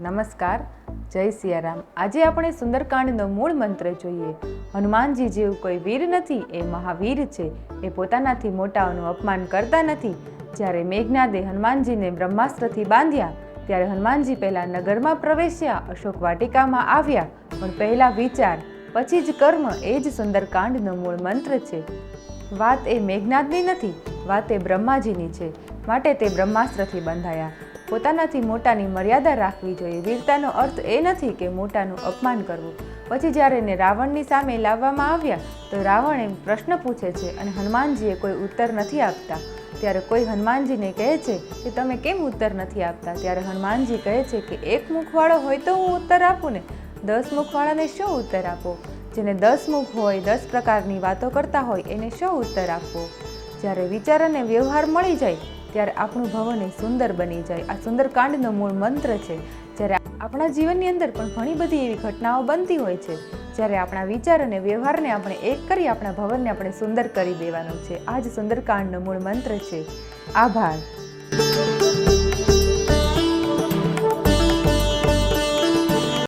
નમસ્કાર, જય સિયારામ. આજે આપણે સુંદરકાંડનો મૂળ મંત્ર જોઈએ. હનુમાનજી જેવું કોઈ વીર નથી, એ મહાવીર છે. એ પોતાનાથી મોટાઓનું અપમાન કરતા નથી. જ્યારે મેઘનાદે હનુમાનજીને બ્રહ્માસ્ત્રથી બાંધ્યા, ત્યારે હનુમાનજી પહેલા નગરમાં પ્રવેશ્યા, અશોક વાટિકામાં આવ્યા. પણ પહેલા વિચાર, પછી જ કર્મ, એ જ સુંદરકાંડનો મૂળ મંત્ર છે. વાત એ મેઘનાદની નથી, વાત એ બ્રહ્માજીની છે. માટે તે બ્રહ્માસ્ત્રથી બંધાયા. પોતાનાથી મોટાની મર્યાદા રાખવી જોઈએ. વીરતાનો અર્થ એ નથી કે મોટાનું અપમાન કરવું. પછી જ્યારે એને રાવણની સામે લાવવામાં આવ્યા, તો રાવણ એમ પ્રશ્ન પૂછે છે અને હનુમાનજીએ કોઈ ઉત્તર નથી આપતા. ત્યારે કોઈ હનુમાનજીને કહે છે કે, તમે કેમ ઉત્તર નથી આપતા? ત્યારે હનુમાનજી કહે છે કે, એક મુખવાળો હોય તો હું ઉત્તર આપું ને. દસ મુખવાળાને શું ઉત્તર આપો? જેને દસ મુખ હોય, દસ પ્રકારની વાતો કરતા હોય, એને શું ઉત્તર આપવો જ્યારે વિચાર અને વ્યવહાર મળી જાય ત્યારે આપણું ભવન એ સુંદર બની જાય. આ સુંદરકાંડનો મૂળ મંત્ર છે. જ્યારે આપણા જીવનની અંદર પણ ઘણી બધી એવી ઘટનાઓ બનતી હોય છે, જ્યારે આપણા વિચાર અને વ્યવહારને આપણે એક કરી આપણા ભવનને આપણે સુંદર કરી દેવાનું છે. આ જ સુંદરકાંડનો મૂળ મંત્ર છે. આભાર.